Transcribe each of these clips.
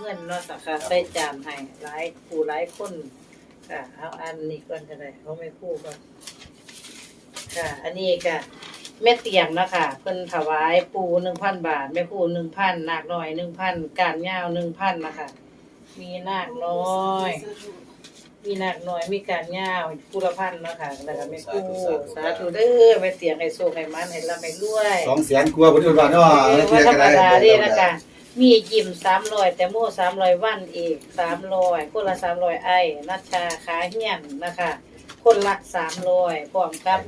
เงินเนาะสักค่ะใส่จานให้หลายผู้หลายคนค่ะเอาอันนี้ก่อนก็ได้เขาไม่คู่ก่อนค่ะ อันนี้ก็แม่เตียงเนาะค่ะเพิ่นถวายปูหนึ่งพันบาทแม่ครูหนึ่งพันนาคน้อยหนึ่งพันการยาวหนึ่งพันนะคะมีนาคน้อย มีนาคน้อยมีการยาวกุลพันธ์เนาะค่ะแล้วก็แม่ครูสาธุเด้อแม่เตียงให้โชคให้มันให้ร่ำให้รวยสองแสนกว่าพุ่นว่าเนาะเออว่าธรรมดาเด้นะคะ มียิมสามร้อยแต่โม่สามร้อยวันอีกสามร้อยคนละสามร้อยไอ้นัชชาขาเฮียนนะคะ คนละสามร้อยพร้อมกับ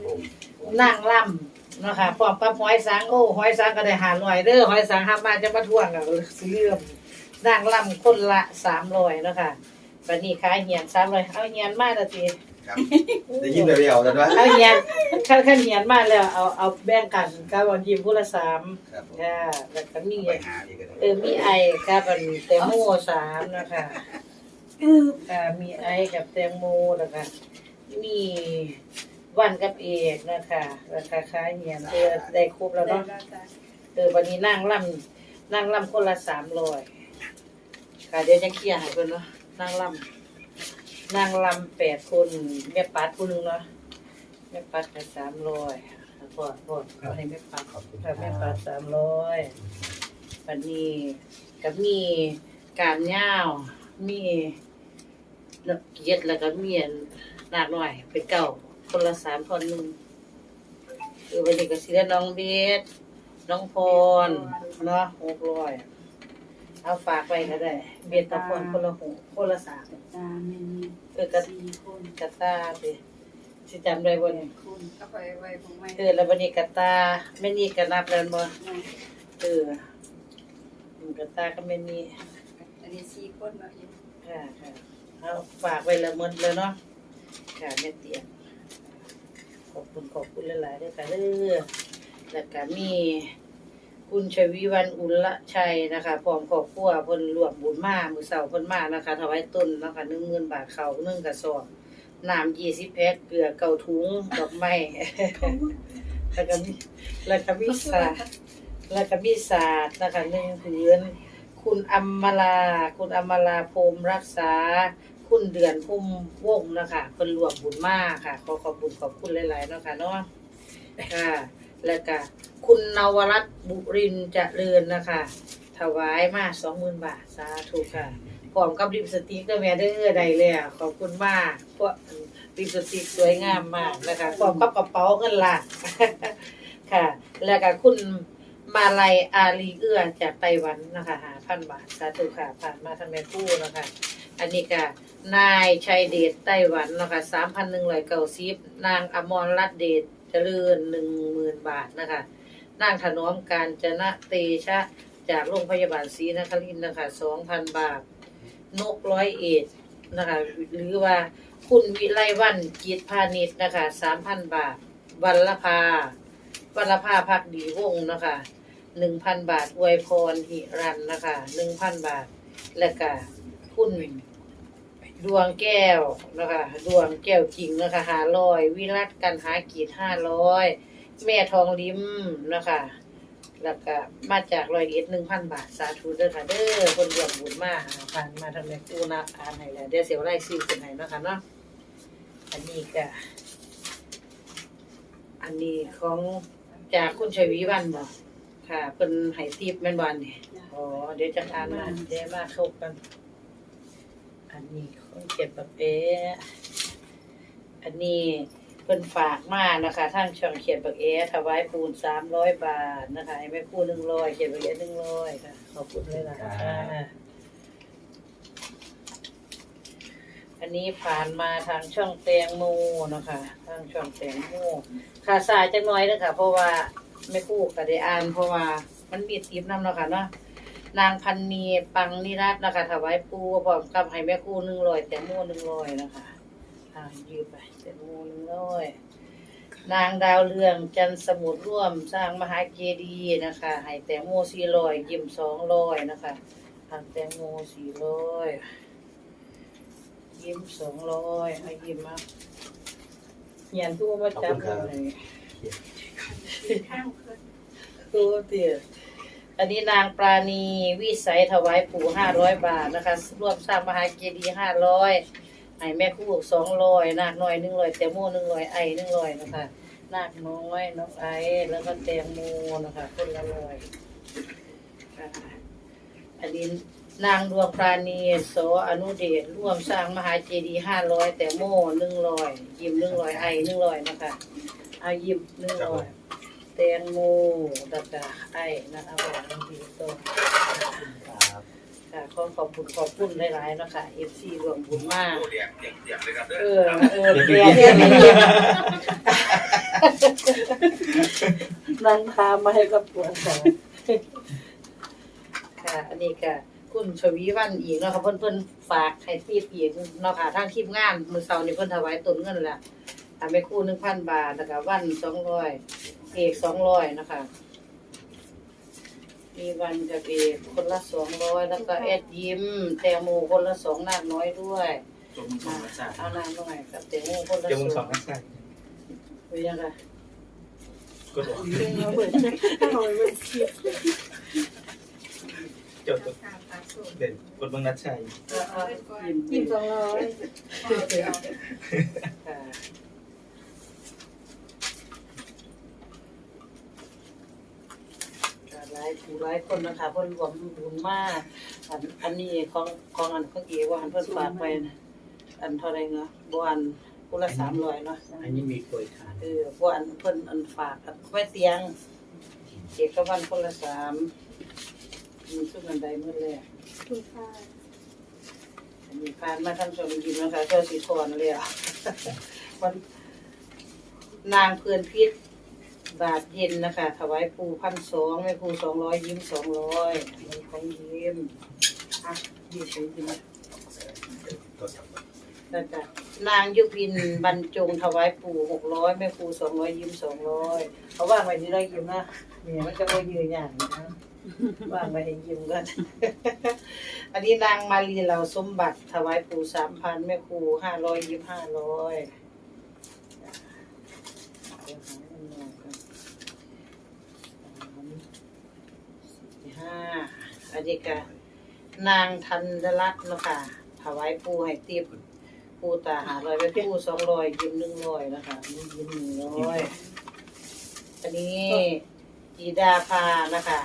นางล่ำนะคะพร้อมกับหอยสังโอ้หอยสังก็ได้หารอยเด้อหอยสังห้ามมาจะมาทวงกับสิเลื่อมนางล่ำคนละสามร้อยนะคะบัดนี้ขาเฮียนสามร้อยเอาเฮียนมาละที ครับได้ยินเดียวๆแล้วว่า เอาเฮียนขั้นขั้นเฮียนมาแล้วเอาเอาแบ่งกันกับวันยิ้มคนละสามครับผมค่ะแล้วก็มีไปหาอีกก็ได้เออมีไอกับอันแตงโมสามนะคะค่ะมีไอกับแตงโมนะคะมีวันกับเอกนะคะราคาค้ายเหียนเออได้ครบแล้วเนาะ เออวันนี้นั่งล่ำนั่งล่ำคนละสามร้อยค่ะเดี๋ยวจะเคลียร์ให้เพิ่นเนาะนั่งล่ำ นั่งลำแปดคนแม่ปัดผู้หนึงเนาะแม่ปัดกับสามร้อยพอดพอเอให้แม่ปัดขอบคุณคค่ะบ แม่ปัดสามร้อยวันนี้ก็มีการย่าวมีนักเกียรติแล้วก็มีอันหนักหน่อยเป็นเก่าคนละสามคนหนึ่งคือวันนี้ก็สิได้น้องเบสน้องพรเนาะหกร้อย เอาฝากไว้ก็ได้ เบสตะพรคนละหกคนละสามตาแม่นี่เออกระสี่คนกระตาสิสิจำได้บ่เนี่ยคนก็ไปไว้ของไว้เออแล้ววันนี้กระตาไม่นี่ก็นับแล้วบ่เอออืมกระตาก็ไม่นี่อันนี้สี่คนเนาะอยู่ค่ะค่ะเอาฝากไว้ละหมดเลยเนาะค่ะแม่เตียงขอบคุณขอบคุณหลายๆด้วยค่ะเด้อแล้วก็มี คุณชวีวันอุลละชัยนะคะพร้อมครอบครัวเพิ่นรวมบุญมามื้อเช้าเพิ่นมานะคะถวายต้นเนาะคะ10,000บาทข้าว1กระสอบน้ำ20แพ็คเกลือเก้าถุงดอกไม้แล้วก็มีแล้วก็มีสาแล้วก็มีศาสตร์นะคะหนึ่งผืนคุณอัมมาลา คุณอัมมาลาพรหมรักษา คุณเดือนพุ่มวงศ์นะคะเพิ่นรวมบุญมากค่ะขอขอบคุณขอบคุณหลายๆเนาะค่ะเนาะค่ะ แล้วก็คุณนวรัตน์บุรินทร์เจริญนะคะ ถวายมาสองหมื่นบาท สาธุค่ะพร้อมกับลิปสติกก็แมเด้อได้เลยอะขอบคุณมากพวกลิปสติกสวยงามมากนะคะพร้อมกับกระเป๋าเงินล้านค่ะ แล้วก็คุณมาลัยอาลีเอื้อจากไต้หวันนะคะหาพันบาทสาธุค่ะผ่านมาทางแม่คู่นะคะ อันนี้ก็นายชัยเดชไต้หวันนะคะสามพันหนึ่งร้อยเก้าสิบนางอมรรัตนเดช เจริญหนึ่งหมื่นบาทนะคะนางถนอมการจนะเตชะจากโรงพยาบาลศรีนครินทร์นะคะสองพันบาท นกร้อยเอ็ดนะคะหรือว่าคุณวิไลวันจิตพาณิชย์นะคะสามพันบาทวันละพาวันละพาพักดีวงศ์นะคะหนึ่งพันบาทอวยพรหิรันนะคะหนึ่งพันบาท และก็คุณ ดวงแก้วนะคะดวงแก้วจริงนะคะหาร้อยวิรัตกันหากีดห้าร้อยแม่ทองลิ้มนะคะแล้วก็มาจากรอยเอ็ดหนึ่งพันบาทสาธุเด้อค่ะเด้อคนรวมบุญมาหาผ่านมาทำแม่กูนะอ่านให้แล้วเดี๋ยวเสียวไล่ซีเป็นไหนนะคะเนาะอันนี้ก็อันนี้ของจากคุณชวีวันบ่ค่ะเพิ่นให้ทิปแม่นบ่อันนี่อ๋อเดี๋ยวจะอ่านมาเดี๋ยวมาเข้ากัน อันนี้ เก็บปะเป๊ะอันนี้เพิ่นฝากมานะคะทางช่องเขียนปักเอถวายปูนสามร้อยบาทนะคะให้แม่ครู่หนึ่งร้อยเขียนปักเอหนึ่งร้อยค่ะ ขอบคุณเลยล่ะค่ะอันนี้ผ่านมาทางช่องแตงโมนะคะ ทางช่องแตงโมค่ะสายจังน้อยนะคะเพราะว่าแม่ครู่ก็ได้อ่านเพราะว่ามันมีทิปนำเนาะค่ะเนาะ นางพันนีปังนิรัตน์นะคะถวายปูพร้อมกับให้แม่ครู่หนึ่งร้อยแต่โมหนึ่งร้อยนะคะอ่ายืมไปแต่โมหนึ่งร้อยนางดาวเรืองจันทร์สมุทรร่วมสร้างมหาเจดีย์นะคะให้แต่โมสี่ร้อยยิ้มสองร้อยนะคะทางแตงโมสี่ร้อยยิ้มสองร้อยให้ยิ้มมาเขียนทั่วมาจับเลยข้าวเพิ่นตัวเตี้ย อันนี้นางปราณีวิสัยถวายปู่ห้าร้อยบาทนะคะร่วมสร้างมหาเจดีย์ห้าร้อยให้แม่คู่สองร้อยนาคน้อยหนึ่งร้อยแตงโมหนึ่งร้อยไอหนึ่งร้อยนะคะนาคน้อยน้องไอแล้วก็แตงโมนะคะคนละร้อยอันนี้นางดวงปราณีโสอนุเดชร่วมสร้างมหาเจดีย์ห้าร้อยแตงโมหนึ่งร้อยยิมหนึ่งร้อยไอหนึ่งร้อยนะคะอายิมหนึ่งร้อย แตงโมดักดาไอ้นะคะบอกบางทีตัวค่ะขอขอบคุณขอบคุณหลายๆเนาะค่ะเอฟซีรวมบุญมาก เรียกเรียกเรียกเลยครับเออเออเปลี่ยนเปลี่ยนนั่งทามาให้กับปวดค่ะค่ะ อันนี้ก็คุณชวีวันอีกเนาะค่ะเพิ่นเพิ่นฝากให้ทีบอีกเนาะค่ะทางทีมงาน มื้อเช้านี้เพิ่นถวายต้นเงินแล้วทำให้คู่1,000บาทแล้วก็วัน200 เอกสองร้อยนะคะ มีวันกับเอกคนละสองร้อยแล้วก็แอดยิ้ม แตงโมคนละสองนากน้อยด้วยจงมึงสองรักษาเอานางน้อยกับแตงโมคนละจงมึงสสอองงรักษาเป็นยังไงกดหัวจดราคาปลาส้มเด่นกดมึงนัดชัย ยิ้มยิ้มสองร้อยเอาเดี๋ยวค่ะก็ หลายผู้หลายคนนะคะเพิ่นรวมบุญมากอันอันนี้ของของอันเขาเกี่ว่าอันเพิ่นฝากไปนะอันเท่าไหรเนาะบ่อันผู้ละสามร้อยเนาะอันนี้มีโปรยทานเออพวกอันเพิ่นอันฝากอันแม่เตียงเจ็ดกับวันคนละสามมีชุดอันใดเมื่อแรกคุณค่าอันนี้ผ่านมาทำสมยินนะคะเจ้าสีทอนเลยอะวันนางเพื่อนพิษ บาทเย็นนะคะ ถวายปูพันสองแม่ปูสองร้อยยิ้มสองร้อยมันของยิ้มอะยิ้มสวยยิ้มตัวสับแล้วก็นางยุพินบรรจงถวายปู่หกร้อยแม่ครูสองร้อยยิ้มสองร้อยเขาว่างไว้นี่ได้ยิ้มนะเนี่ยมันจะไม่ยืนอย่างนะว่างไว้ให้ยิ้มกันอันนี้นางมาลีเหล่าสมบัติถวายปู่สามพันแม่ครูห้าร้อยยิ้มห้าร้อย ห้าอันนี้ก็นางธันรัตน์เนาะค่ะถวายปูให้ตีบปูตาหาร้อยไปปูสองร้อยยิ้มหนึ่งร้อยนะคะยิ้มหนึ่งร้อยอันนี้จีดาพานะคะ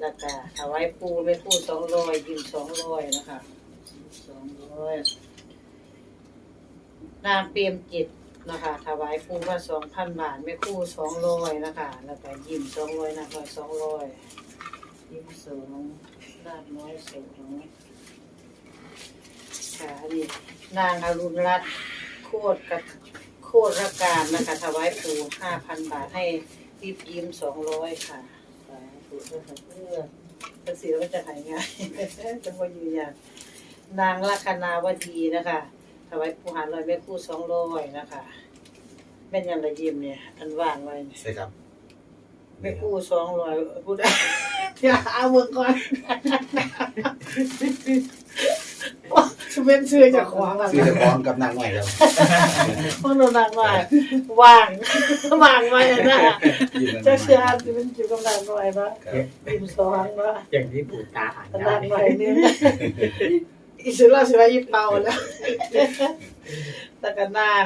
แล้วก็ถวายปูไปปูสองร้อยยิ้มสองร้อยนะคะสองร้อยนางเปรมจิตนะคะถวายปูมาสองพันบาทไม่คู่สองร้อยนะคะ แล้วก็ยิ้มสองร้อยนะคะสองร้อย ยิ้มสองนาดน้อยสองค่ะอันนี้นางอรุณรัตน์โคตรกับโคตรรการนะคะถวายปู่ห้าพันบาทให้รีบยิ้มสองร้อยค่ะสาธุเพื่อเพื่อเป็นสีแล้วจะหายง่ายจะพออยู่อย่างนางลัคนาวดีนะคะถวายปู่หาร้อยแม่คู่สองร้อยนะคะเป็นยังไงยิ้มเนี่ยอันว่างไว้เนี่ยใช่ครับ แม่คู่สองร้อยพูดได้อย่าเอามือก่อนชุเป็นชื่อจากขวางอะซื้อจะพร้อมกับนางหน่อยแล้วพวกเรานางว่าว่างว่างไว้นะยืนเจ้าเชื่อจะเป็นจุดกำลังหน่อยปะครับยิ้มสองปะอย่างที่ปู่ตาอ่านกำได้ลังหน่อยนึง อีสุราสิว่ายิเป่าแล้วตะกันนาง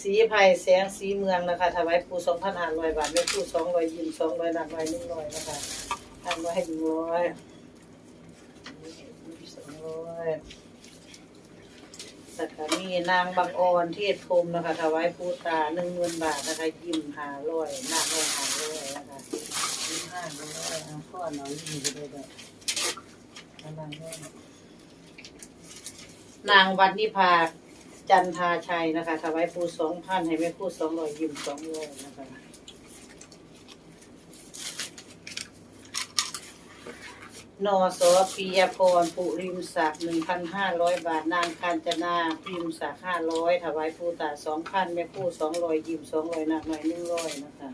สีไผ่แสงสีเมืองนะคะถวายปูสองพันห้าร้อยบาทไม่ปูสองร้อยยิ้มสองร้อยหนักร้อยนิ่งร้อยนะคะทำไว้ให้หนึ่งร้อยสองร้อยสักกะมีนางบางออนเทศพรมนะคะถวายปูตาหนึ่งหมื่นบาทนะคะยิมหาร้อยหน้าร้อยหาร้อยนะคะห้าร้อยอะพ่อหน่อยยิ้มไปเลยแบบนางด้วย นางวันนิพาจันทาชัยนะคะถวายปูสองพันให้แม่ปูสองร้อยยิ้มสองร้อยนะคะนอสอปียพรปุริมศักดิ์หนึ่งพันห้าร้อยบาท นางคานจนาพิมศักดิ์ห้าร้อยถวายปูตาสองพันแม่ปูสองร้อยยิ้มสองร้อยหนักหน่อยหนึ่งร้อยนะคะ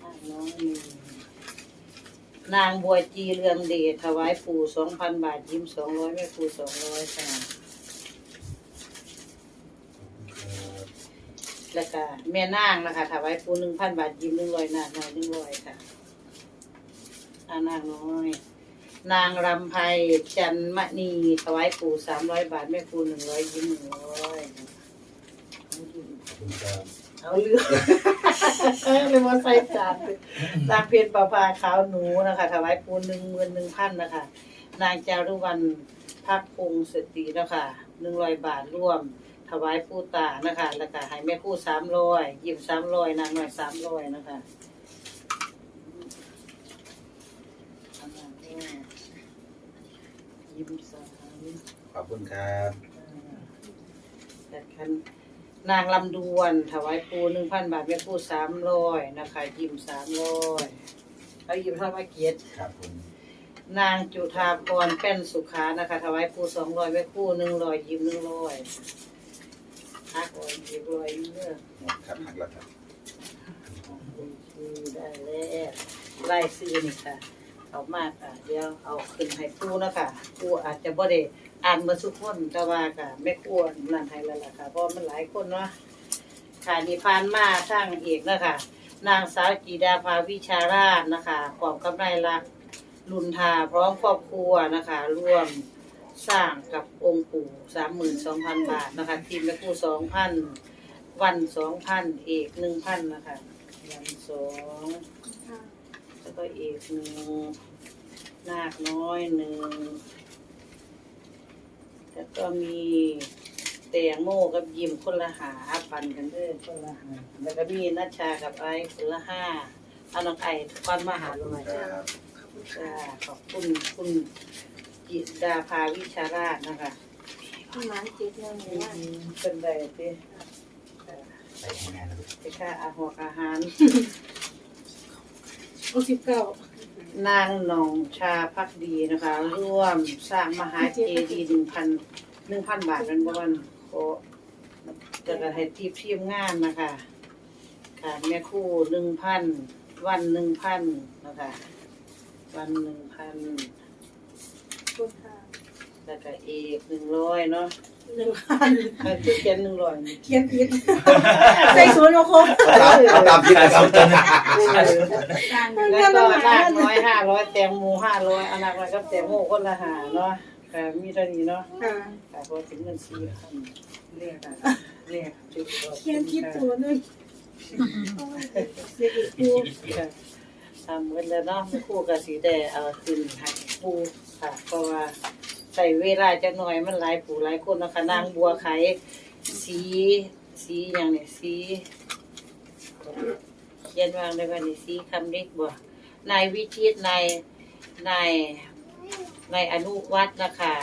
สองน้อง นางบัวจีเรืองเดชถวายปู่สองพันบาท ยิ้มสองร้อยแม่ปูสองร้อยค่ะแล้วก็แม่นางนะคะถวายปูหนึ่งพันบาท ยิ้มหนึ่งร้อยน้าหน่อยหนึ่งร้อยค่ะนะคะนางน้อย นางรำไพจันมณีถวายปู่สามร้อยบาท แม่ครูหนึ่งร้อยยิ้มหนึ่งร้อยขอบคุณครับ เอาเรื่องเลยมาใส่จานเลยนางเพียรประภาขาวหนูนะคะถวายปูนหนึ่งหมื่นหนึ่งพันนะคะ นางจารุวรรณพักพงศ์สตรีนะคะหนึ่งร้อยบาทร่วม ถวายผู้ตานะคะ แล้วก็ให้แม่ผู้สามร้อยยิ้มสามร้อยนางหน่อยสามร้อยนะคะเอามาแม่ยิ้มสามขอบคุณครับแต่คัน นางลำดวน ถวายปูหนึ่งพันบาทแม่ผู้สามร้อยนะคะยิ้มสามร้อยเอายิ้มเท่ามาเกียรติครับผมนางจุธาพรแป้นสุขานะคะ ถวายปูสองร้อยแม่ผู้หนึ่งร้อยยิ้มหนึ่งร้อยฮักร้อยยิ้มร้อยเมื่อหมดครับหักแล้วครับซื้อได้แล้วไล่ซื้อนี่ค่ะ เอามากค่ะเดี๋ยวเอาขึ้นให้ปูนะคะปูอาจจะบ่ได้อ่านมาสุกคนแต่ว่าค่ะแม่กวนนั่นให้แล้วล่ะค่ะ เพราะมันหลายคนเนาะค่ะนี่พานมาทางเอกนะคะนางสาวจีดาภาวิชาราชนะคะขอบกำไรรักลุนทาพร้อมครอบครัวนะคะ ร่วมสร้างกับองค์ปู่สามหมื่นสองพันบาทนะคะ ทีมแม่ครูสองพันวันสองพันเอกหนึ่งพันนะคะวันสองแล้วก็เอกหนึ่ง นาคน้อยหนึ่ง แล้วก็มีแตงโมกับยิมคนละหาปันกันเด้อคนละหาแล้วก็มีนัชชากับไอ้คนละห้าเอาน้องไอ้ควันมาหาลงมาจ้าครับจ้าขอบคุณคุณจิตดาภาวิชาราชนะคะประมาณเจ็ดโมงอืเนี่ยมเป็นไรเต้ใส่ให้แน่นะลูกไปค่าอาหารอาหารโอ้สิบเก้า นางหนองชาพักดีนะคะ ร่วมสร้างมหาเจดีย์หนึ่งพันหนึ่งพันบาทเป็นวันโคจะกระให้ทีมทีมงานนะคะค่ะแม่ครู่หนึ่งพันวันหนึ่งพันนะคะ วันหนึ่งพันคุณค่ะแล้วก็เอกหนึ่งร้อยเนาะ หนึ่งพันมันคือเขียนหนึ่งร้อยเขียนผิดใส่ศูนย์มาครบเอาตามเอาตามที่นะครับแล้วก็นากน้อยห้าร้อยแตงโมห้าร้อยอนาคตกับแตงโมคนละหาเนาะค่ะมีเท่านี้เนาะค่ะค่ะพอถึงเงินสี่พันเรียกอะเรียกจุดเขียนผิดตัวหนึงเด็กอีกครูค่ะทำเงินแล้วเนาะไม่คู่กับสีแดงเอาขึ้นให้ปูค่ะเพราะว่า ใส่เวลาจะหน่อยมันหลายปูหลายคนนะคะนางบัวไข่สีสีอย่างเนี่ยสีเขียนวางได้ว่านี่สีคำเล็กบ่นายวิชิตนายนายนายอนุวัฒน์นะคะ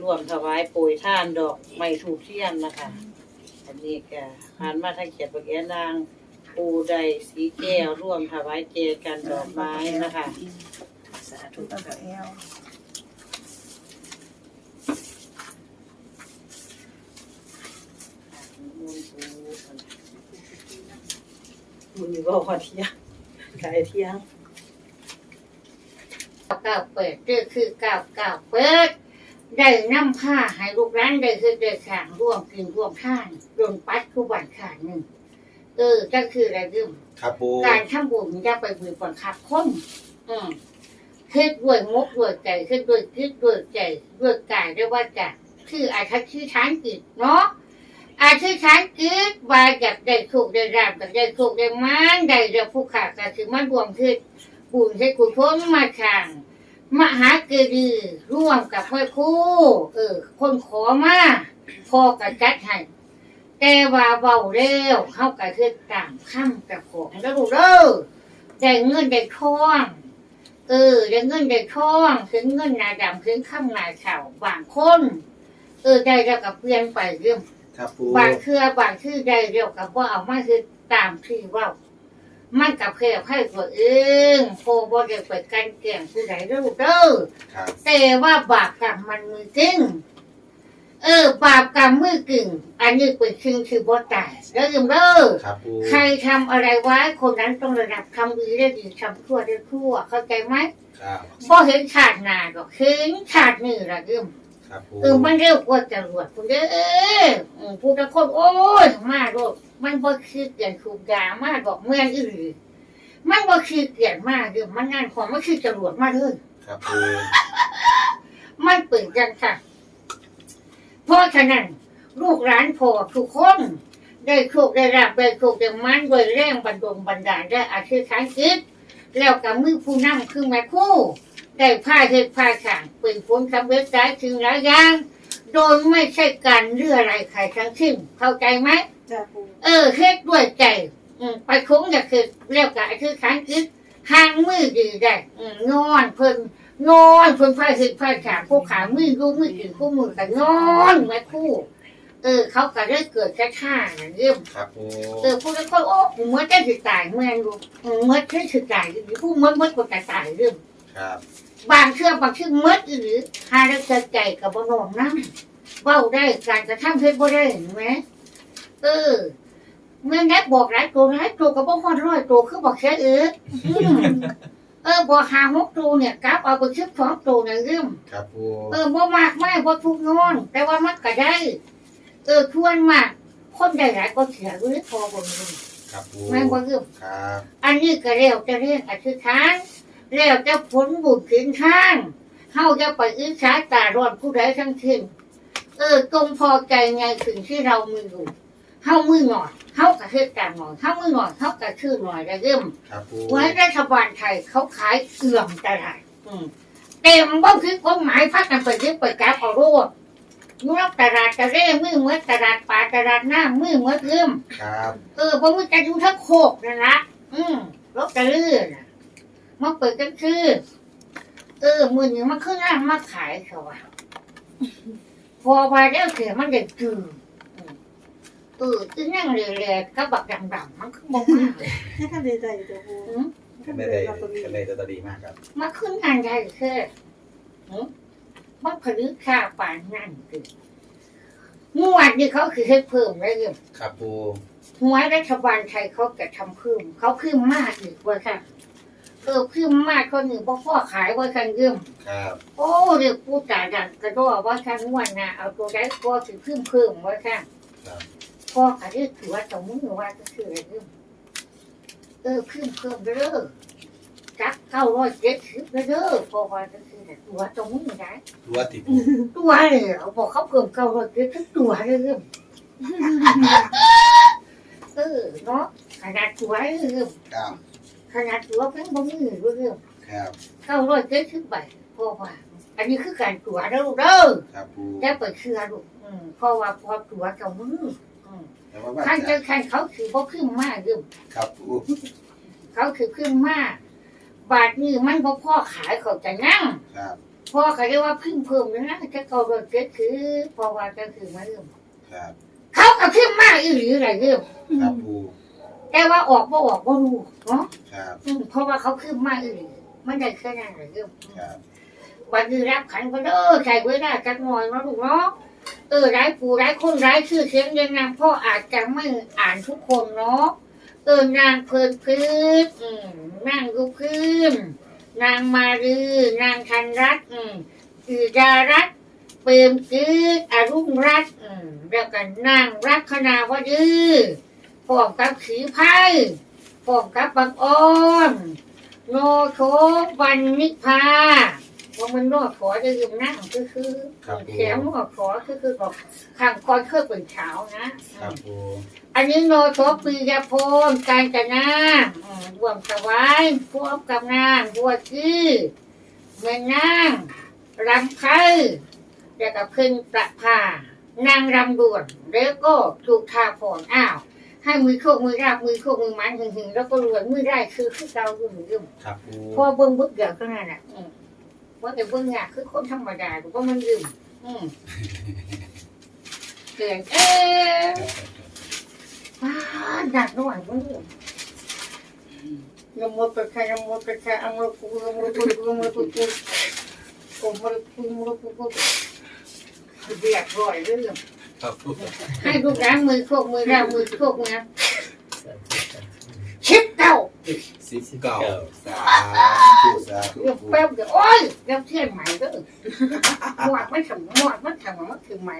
รวมถวายโปรยท่านดอกไม้ถูกเทียนนะคะ อันนี้ก็ผ่านมาทางเขียนบกแอนางปูใดสีแก้วร่วมถวายเจกันดอกไม้นะคะ สาธุตั้งแต่แอล มูลปูมูล อยู่บ่พอเที่ยงขายเที่ยงเก้าเปิดก็คือเก้าเก้าเปิดได้นำผ้าให้ลูกร้านได้คือได้ขางร่วมกินร่วมท่านรวมปัดคู่บันขาดหนึ่งเออก็คืออะไรยืมครับปูการทำบุญอย่าไปบืนบังคับคนอืมคิดด้วยงกด้วยใจคิดด้วยคิดด้วยใจด้วยกายด้วยว่าจะคืออาชีพชื่อช้างกิจเนาะ อาชีพช้างกิจว่าอยากได้ถูกได้ราบอยากได้ถูกได้มันได้เรือผู้ขาดก็คือมันรวมคือบุญให้คุณพ้มาทางมหาเกดีร่วมกับพ่อครู่เออ คนขอมาพอกับจัดให้แต่ว่าเบาเร็วเข้ากับคือตามคำกับของแล้วลูเด้อได้เงินได้ทองเออได้เงินได้ทองถึงเงินนาดำถึงข้ามนาเฉาบางคน เออได้แล้วกับเปลี่ยนไปเรื่อง ครับปูบางเครือบางคือได้เรียวกับว่าเอามาคือตามที่เว่ามันกับแค่ไพ่ตัวเองโพบ่ได้เปิดการเกี่ยงผู้ใดเด้อลูกเด้อครับแต่ว่าบาปกรรมมันมือจริงเออบาปกรรมมือกึ่ง อันนี้เป็นสิ่งที่บ่ตายแล้วยังเด้อครับปูใครทำอะไรไว้คนนั้นต้องระดับทำดีได้ดีทำชั่วได้ชั่วเข้าใจไหมครับพอเห็นชาติหน้าก็เห็นชาตินี่ละเดิม ครับปูเออมันเร็วกว่าจรวดคุณเด้อเอออืมผู้ตะคนโอ้ยมาโลดมันบ่คือเกินคูกยามาบอกเมื่อนอื่นมันบ่คือเกลียดมากคือมันงานของมันคือจรวดมากเลยครับปูมันเปิดกันค่ะเพราะฉะนั้น ลูกหลานพ่อทุกคนได้โชคได้รับได้โชคได้มันด้วยแรงบันดลบันดาลได้อาชีพทางคิดแล้วกับมือผู้นำคือแม่ครู่ ได้ผ้าเฮ็ดผ้าฉางเป็นผลสำเร็จได้ถึงหลายอย่างโดยไม่ใช่การเลื่ออะไรใครทั้งสิ้นเข้าใจไหมจ้าปูเออเฮ็ดด้วยใจ อืมไปคงจะคือเรียกกับคือขันคิดทางมือดีได้อืมนอนเพิ่นนอนเพิ่นไฟสิไฟฉากผู้ขามือรู้มือถือคู่มือกันนอนแม่คู่เออเขาก็ได้เกิดแค่ท่านั่นเรื่องครับปูเออผู้นั้นคนโอ้เมื่อจะถึงตายเมื่อรู้เมื่อจะถึงตายหรือผู้เมื่อเมื่อคนจะตายเรื่องครับ บางเชื่อบางเชื่อเมื่อหรือหาได้เจอใจกับบนองนั่นเบ้าได้การกระทำเพชรบ่ได้เห็นไหมเออเมื่อนักบอกหลายตัวหลายตัวกับบ่ฮอดร้อยตัวคือบอกแค่เอออืมเออบอกหาหกตัวเนี่ยกลับเอาไปชิบสองตัวเนี่ยเรื่องครับปูเออบ่มากไม่บ่ทุกนอน แต่ว่ามันก็ได้ เออชวนมาก คนได้หลายก็เสียหรือพอบนเรื่องครับปูไม่บ่เรื่องครับ อันนี้ก็เรียกจะเรียกอธิษฐาน แล้วจะผลบุญถึงข้างเฮาจะไปอิจฉาตาร้อนผู้ใดทั้งสิ้นเออจงพอใจไงสิ่งที่เรามีอยู่เฮามือหน่อยเฮาก็เฮ็ดตามหน่อยเฮามือหน่อยเฮาก็ชื่อหน่อยได้เริ่มครับปูไว้รัฐบาลไทยเขาขายเอื่อมตลาดอืมเต็มบ่คือกฎหมายพักกันไปยึดไปกราบเอาโรดมือตลาดจะเร่มือเหมือนตลาดป่าตลาดหน้ามือเหมือนเริ่มครับเออบ่มือจะอยู่ทั้งโคกนั่นละอืมรถกระลื่นน่ะ มาเปิดกันคือ เออมือนี้มันขึ้นร้านมาขายเขาว่าพอไปแล้วเสียมันเด็กจืดอืมเออที่นั่งเรียๆก็บักดำๆมันคือบ่มากเลยให้ท่านได้ใจจ้าปูอืมกันได้เลยกันจะดีมากครับมาขึ้นงานได้คือหืมมันผลิตค่าป่านนั่นคืองวดนี่เขาคือให้เพิ่มแล้วเนี่ยครับปูหัวรัฐบาลไทยเขาจะทำเพิ่ม เขาเพิ่มมากอีกว่าค่ะ เออเพิ่มมากคนหนึ่งพ่อพ่อขายว่าคันเยิ่มครับโอ้เรียกผู้จ่าดันกระโดดว่าคันงวันนะเอาตัวได้พ่อถือเพิ่มเพิ่มว่าค่ะครับพ่อขายได้ถือว่าสมมติว่าก็คืออะไรเยิ่มเออเพิ่มเพิ่มเด้อจักเก้าร้อยเจ็ดสิบเด้อพ่อว่าก็คือตัวสมมติได้ตัวติปูตัวเลยเอาบอกเขาเพิ่มเก้าร้อยเจ็ดสิบตัวเลยเยิ่มเออเนาะขนาดตัวเลยเยิ่มครับ ขนาดตัวเพิ่งบ่มีเรื่องครับเข้าร้อยเจ็ดสิบใบเพราะว่า อันนี้คือการตัวเด้อลูกเด้อครับปูจะเปิดเชื่อลูกอืมเพราะว่าพอตัวเจ้ามืออืมแต่ว่าว่าคันจะจะคันเขาคือบ่ขึ้นมากอยู่ครับปูเขาคือขึ้นมาก บาทนี้มันบ่พอขายเขาจะนั่ง ครับพ่อก็เรียกว่าพึ่งเพิ่มเลยนะจะเก่าร้อยเจ็ดคือเพราะว่าจะคือมาเรื่องครับเขาก็ขึ้นมากอีหรืออะไรเรื่องครับปู แต่ว่าออกบ่ออกบ่รู้เนาะครับอืมเพราะว่าเขาขึ้นมากอีหรือมันได้แค่นั้นเลยเรื่องครับวันนี้รับขันก็เด้อใส่ไว้ได้จักหน่อยเนาะลูกเนาะเออร้ายปู่ร้ายคนร้ายชื่อเสียงยังนางพ่ออาจจะไม่อ่านทุกคนเนาะเออนางเพลินพื้นอืมนางลูกพื้นนางมาลือนางทันรัตน์อืมอือดารัตน์เปิมจืดอารุ่งรัตน์อืมแล้วกันนางรักขณาวดื้อ พร้อมกับขีไพ่พร้อมกับบางอ้อนโนโชวันนิพาว่ามันนวดขอจะยืมนั่งคือคือครับปูเสียงนวดขอคือคือบอกข้างก่อนเคยเป็นเช้านะ ครับปูอันนี้โนโทปียพลการจะนาอืมรวมสวายพวกกำนางบัวชื่อเมืองนางรำไพ่แล้วก็พึ่งประพานางรำด่วนแล้วก็ถูกทาผอนอ้าว ให้มือโคกมือราบมือโคกมือมันหึงๆแล้วก็รวนมือได้คือคือเกาอยู่หนึ่งครับปูพอเบิ้งบึกเดียวก็นั่นแหละอืมว่าแต่เบิ้งเนี่ยคือคนธรรมดาหรือว่ามันลืมอืมเกินเอ๊ะว้าดักหน่อยมันลืมยมตะชายมตะชายอมรกุยมรกุยมรกุยอมรกุยมรกุยเรียบร้อยเรื่อง ครับปูให้ลูกหลานมือโคกมือราบมือโคกมือนะชิปเก้าสิบเก้าสาธุสาธุเดี๋ยวปูแป๊บเดี๋ยวโอ้ยเดี๋ยวเทียนใหม่เด้อหมวดไม่ถึงหมวดไม่ถึงมันคือใหม่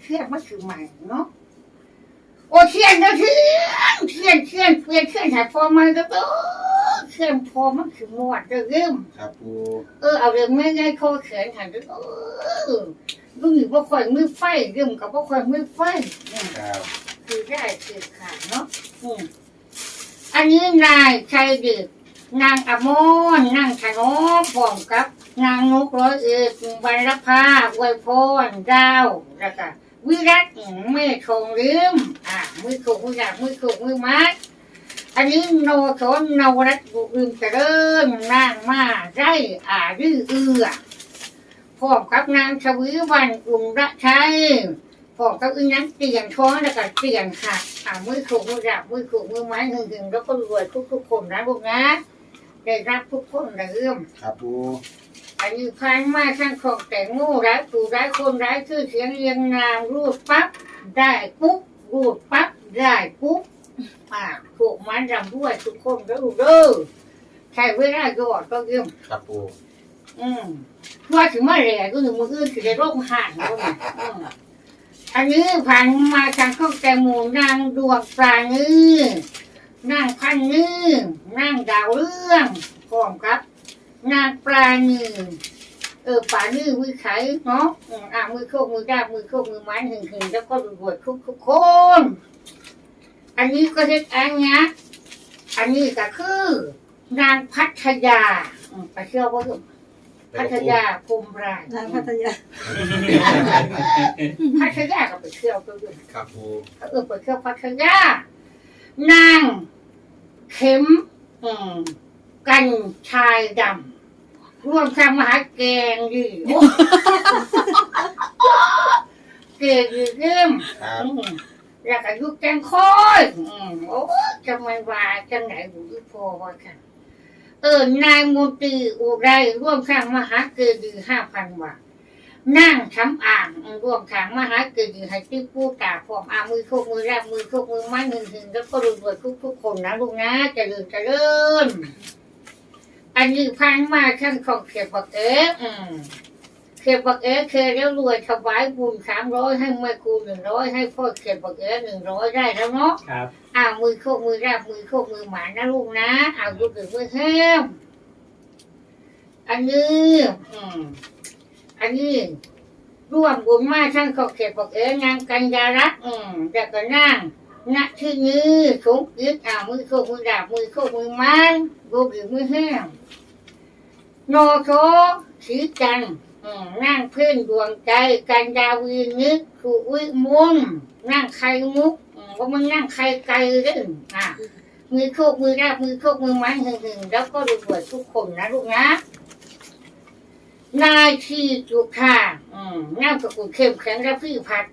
เทียนไม่คือใหม่เนาะโอ้เทียนก็เทียนเทียนเทียนเปลี่ยนเทียนหายพอมันก็เออเทียนพอมันคือหมวดเด้อลืมครับปูเออเอาเรื่องไม่ง่ายโคเขียนหันเด้อเออ ลูกหญิงว่าคอยมือไฟลืมกับว่าคอยมือไฟอืมครับคือได้คือขาดเนาะอืมอันนี้นายชัยดึกนางอมรนางขนมพร้อมกับ นางนกร้อยเอ็ดบรรพาอวยพรดาวแล้วก็วิรัตไม่คงลืมอ่ามือถูกมืออยากมือถูกมือมัดอันนี้โนโสนนวรัตบุลืมเจริญนางมาได้อ่าดื้อเอือ พร้อมกับนางชวีวันอุ่มระชัยพร้อมกับอีนั้นเตียนท้องแล้วก็เตียนค่ะอ่ามือถูกมืออยากมือถูกมือไม้หึงหึงแล้วก็รวยทุกทุกๆคนนะลูกนะได้รับทุกคนนะเอื้อมครับปูอันนี้พันมาทั้งของแต่งงูร้ายผูร้ายคนร้ายชื่อเสียงเรียงนามรูดปั๊บได้ปุ๊บรูดปั๊บได้ปุ๊บอ่าถูกมันรำด้วยทุกคนก็รู้เด้อใช่เวลาโยอดก็ยืมครับปู อืมว่าถึงมาแหล่ก็ถึงมืออื่นคือได้ร่มห่านก็มีอืมอันนี้พันมาทางข้องแตงโมนางดวงปลาเนื้อนางพันเนื้อนางดาวเรื่องพร้อมครับ นางปลาหนึ่งเออปลาหนึ่งมือไขเนาะอืมอะมือโคกมือดาบมือโคกมือไม้หึงหึงแล้วก็รวยทุกทุกคน อันนี้ก็เรียกอันเนี้ยอันนี้ก็คือ นางพัทยาอืมไปเชื่อว่าคือ พัทยาพรหมรายนางพัทยาพัทยาก็ไปเที่ยวก็ด้วยครับปูเออไปเที่ยวพัทยานางเข็มอืมกันชายดำร่วมทำมหาแกงดีโอ้เก่งดีเริ่มครับอืมแล้วก็ยุกแกงค่อยอืมโอ้จะไม่ว่าจังไหนบุญพอว่าค่ะ เออนายมนตรีอุไรร่วมสร้างมหาเกดีห้าพันบาทนั่งทำอ่างร่วมทางมหาเกดีให้ที่ผู้ตาพร้อมอามือโคกมือแรกมือโคกมือไม้หนึ่งหนึ่งแล้วก็รวยๆทุกคนนะลูกนะจะเริญเจะเริญอันนี้พันมาท่านของเขียบบอกเอ๊ะอืมเขียบบอกเอ๊ะเคยแล้วรวยถวายบุญสามร้อยให้แม่ครูหนึ่งร้อยให้พ่อเขียบบอกเอ๊ะหนึ่งร้อยได้แล้วเนาะครับ เอามือโคกมือราบมือโคกมือหมานะลูกนะเอาดูถึงมือแห้มอันนี้อันนี้ร่วมบุญมาทั้งขอบเขตบอกเอ๋นางกัญญารัตน์อืมแล้วก็นั่งณที่นี้สงยึดอ่ามือโคกมือราบมือโคกมือหมันดูถึงมือแห้มโนโชสีจันนั่งเพื่อนดวงใจกัญญาวีนึกสุวิมุนนั่งไข่มุก ว่ามันนั่งใครไกลเด้ออะมือโคกมือแรกมือโคกมือไม้หนึ่งหนึ่งแล้วก็รวยทุกคนนะลูกนะนายชีจุกค่ะอืมนั่งสกุเข้มแข็งและพี่พัด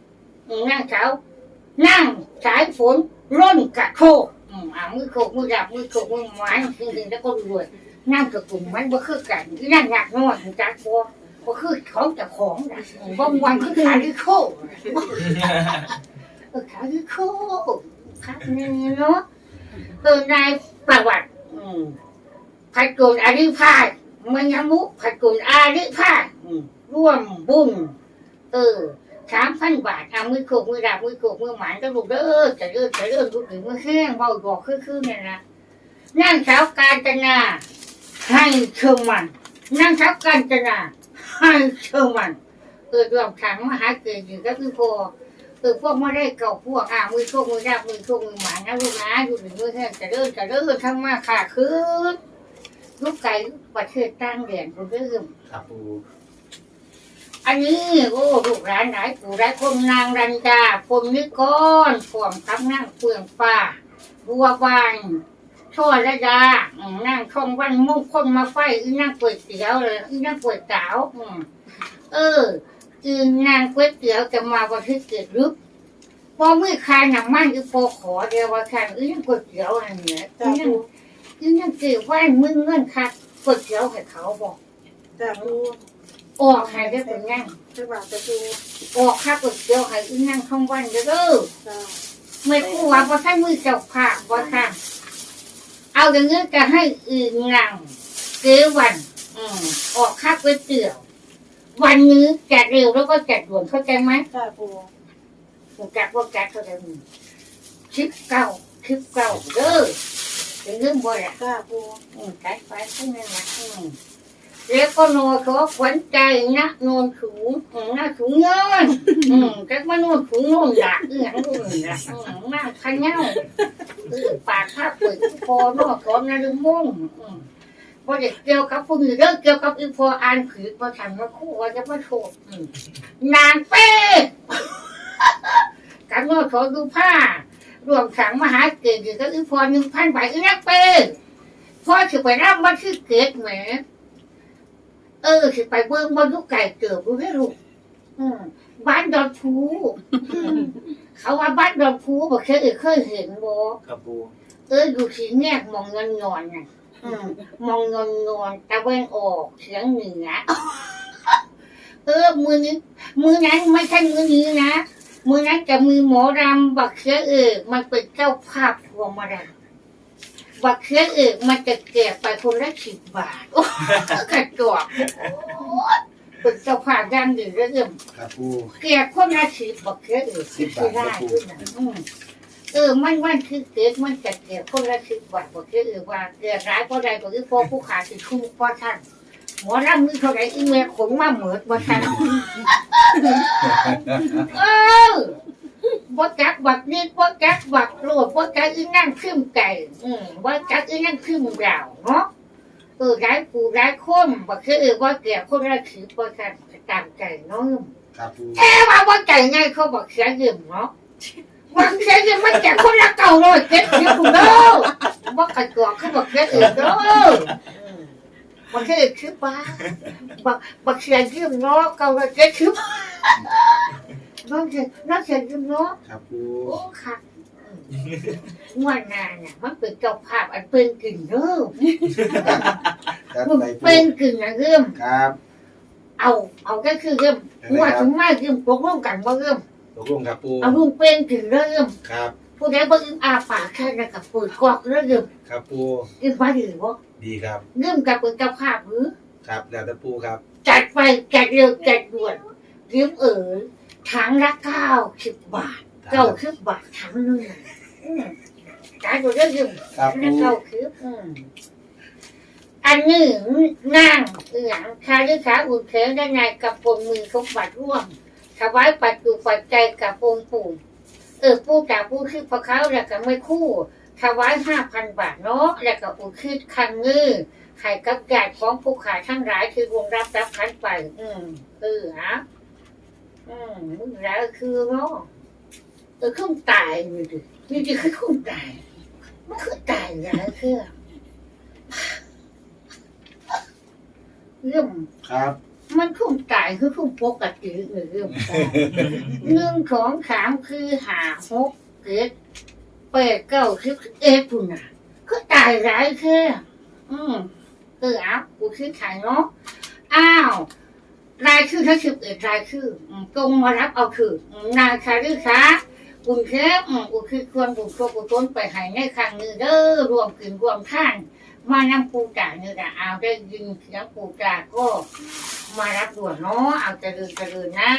นั่งเช้านั่งสายฝนร่นกระโคกอืมอ่ามือโคกมือดับมือโคกมือไม้หนึ่งหนึ่งแล้วก็รวยนั่งสกุลมันบ่คือกันที่นั่งหนักน้อยจักบัวบ่คือของเจะของนะอืมบ่มวันคือขาที่โคก เออขาที่โคกครับนี่เนาะเออนายประวัติ อืมผัดกุลอาริพาดมันยมุผัดกุลอาริพาดร่วมบุญเออสามพันบาทเอามือโขกมือดาบมือโขกมือหมานก็ลูกเด้อจะเลื่อจะเลื่อลูกหรือมือแห้งเบาบอกคือๆเนี่ยนะนั่งเช้าวกาญจนาให้เชื่อมัน นั่งเช้าวกาญจนาให้เชื่อมันเออรวมขังมหาเกิดอยู่ก็คือพอ เออพวกม่ได้เก่าพวกอะมือโชคมือราบมือโชคมือหมานะลูกนะอยู่หรือมือแห้จะเดินจะเดินทั้งมาขาคืนลูกไก่ประเทศตั้งเหรียญคนเริ่มครับปูอันนี้โอ้ลูกร้านหลายปู่ร้ายคนนางรันดาพรมนิกรขวมทับนั่งเปลืองป่าบัวบานช่อระดานั่งชมวันมุ่งคนมาไฟอีนั่งก๋วยเตี๋ยวเลยอีนั่งก๋วยเตี๋ยวเออ คือนางก๋วยเตี๋ยวจะมาวันที่เกิดรึพอมือคายหนังมันคือพอขอเดียวว่าคันอื้อยังก๋วยเตี๋ยวอันเนี้ยจ้าอื้อยังปูอื้อยังเกี่ยวว่ามึงเงินคักก๋วยเตี๋ยวให้เขาบอกจ้าปูออกให้ได้เป็นงั้นจังหวัดจ้าปูออกค่าก๋วยเตี๋ยวให้อื้อยังท่องวันเด้อเด้อจ้าไม่คู่ว่าพอใช้มือเจ้าผ่าบ่ค่ะเอาอย่างนี้จะให้อื่นงังเกวัน อืมออกค่าก๋วยเตี๋ยว วันนี้จัดเร็วแล้วก็จัดด่วนเข้าใจไหมจ้าปูผมจัดพวกจัดเขาจะมีชิบเก้าชิบเก้าเด้อเป็นเรื่องบ่ละจ้าปูอืมจัดไปขึ้นนั่นละอืมแล้วก็โนขอขวัญใจนะโนนสูงอืมหน้าสูงเงินอืมแต่ว่าโนนสูงโนนอยากเอื้อทั้งอื่นนะอืมหน้าขันเงาเออปากข้าเปิดพอโนขอนาฬิมุ่งอืม พอเด็กเกี่ยวกับผู้อื่นเรื่องเกี่ยวกับอีพออ่านผืนพอทำมาคู่ว่าจะมาโชว์อืมนานเป้กันโนขอดูผ้ารวมขังมหาเกศก็อีพอหนึ่งพันใบอีนักเป้พ่อสิไปรับมันคือเกตแหมเออสิไปเบิ่งบนลูกไก่เกิดรู้ได้ลูกอืมบ้านดอนพูอืมเขาว่าบ้านดอนพูบอกเคยเคยเห็นบ่ครับปูเอออยู่สีแงกมองเงินงอนน่ะ อืมมองเงินงอนตะเวนออกเสียงเหนือเออมือนี้มือนั้นไม่ใช่มือนี้นะมือนั้นจะมือหมอรำบักเชือเออมันเป็นเจ้าภาพพวงมาลัยบักเขือเอกมันจะแก่ไปคนละสิบบาทโอ้กระจอกโอ้ยเป็นเจ้าภาพย่างดีเรื่องครับปูแก่คนละสิบบักเขือเอกสิบบาทได้ขึ้นนะอืม เออมันมันคือเกิดมันจะแก่คนละสิบบาทบักเขือเอกว่าเกิดร้ายเพราะใดก็คือพอผู้ขาดสิทุกข์เพราะท่านหมอร่ำมือเท่าไรอีเมลขนมาเหมือดว่าท่านเออบ่จักบักนี่บ่จักบักโลดบ่จักอีนั่งขึ้นไก่ อืมบ่จักอีนั่งขึ้นดาวเนาะเออร้ายปูร้ายคนบ่คือเออว่าแก่คนละถือบ่กันตามใจเนาะครับปูแต่ว่าบ่ใจง่ายเขาบอกเสียยืมเนาะ ว่าเสียยืมมันแก่คนละเก่าเลยเก็บเสียผู้เด้อบ่กระจอกเขาบอกเสียอื่นเด้ออืมบ่คือคือบ้าบ่บ่เสียยืมเนาะเก่าเลยเก็บถือน้องเสียน้องเสียยืมเนาะครับปูโอ้ค่ะงวดหน้าเนี่ยมันเป็นเจ้าภาพอันเป็นกึ่งเริ่มครับมันไปปูเป็นกึ่งนะเริ่มครับ เอาเอาก็คือเริ่มงวดถึงมาเริ่มตกลงกันว่าเริ่ม ตกลงครับปูเอาลุงเป็นกึ่งเริ่ม ครับ ผู้ใดบ่อึ้งอาปากแค่นั้นกับปุ๋ยกอกเริ่มครับปูอึ้งมาดีบ่ดีครับ เริ่มกับเป็นเจ้าภาพหรือครับแล้วแต่ปูครับ จัดไปจัดเร็วจัดด่วนเริ่มเอ๋ยถังละเก้าสิบบาทเก้าสิบบาทถังหนึงอืมจ่ายตัวเริ่มครับนั่ปูนเราคืออืมอันนี้นั่งเอืองคาลิขาอุ่นเทได้ไงกับปนมือสมบัติร่วม ถวายปัจจุปัจจัยกับองค์ปู่เออปู่จากปู่คือพระเขาแล้วก็ไม่คู่ถวายห้าพันบาทเนาะแล้วก็ปู่คือคันงื้อไข่กับญาติของผู้ขายทั้งหลายคือวงรับรับขันไป อืมเออฮะอืมมึงแล้วคือเนาะเออคุ้มตายนี่ดินี่ดิคือคุ้มตายมันคือตายแล้วคือเรื่องครับ มันคุ้มตายคือคุ้มปกติหรือเรื่องตายหนึ่งของสามคือหาหกเจ็ดแปดเก้าสิบเอ็ดปุ่นน่ะคือตายร้ายคืออืมเอออะกูคือขายเนาะอ้าวรายชื่อทั้งสิบเอ็ดรายชื่ออืมจงมารับเอาคืออืมนายคาริคะบุญเทพอืมอุทิศควรบุญครบบุต้นไปให้ในครั้งนี้เด้อรวมกึ่งรวมท่าน มานำปูจ่าเนี่ยนะเอาได้ยินเสียงปูจ่าก็มารับด่วนเนาะเอาเจริญเจริญนะ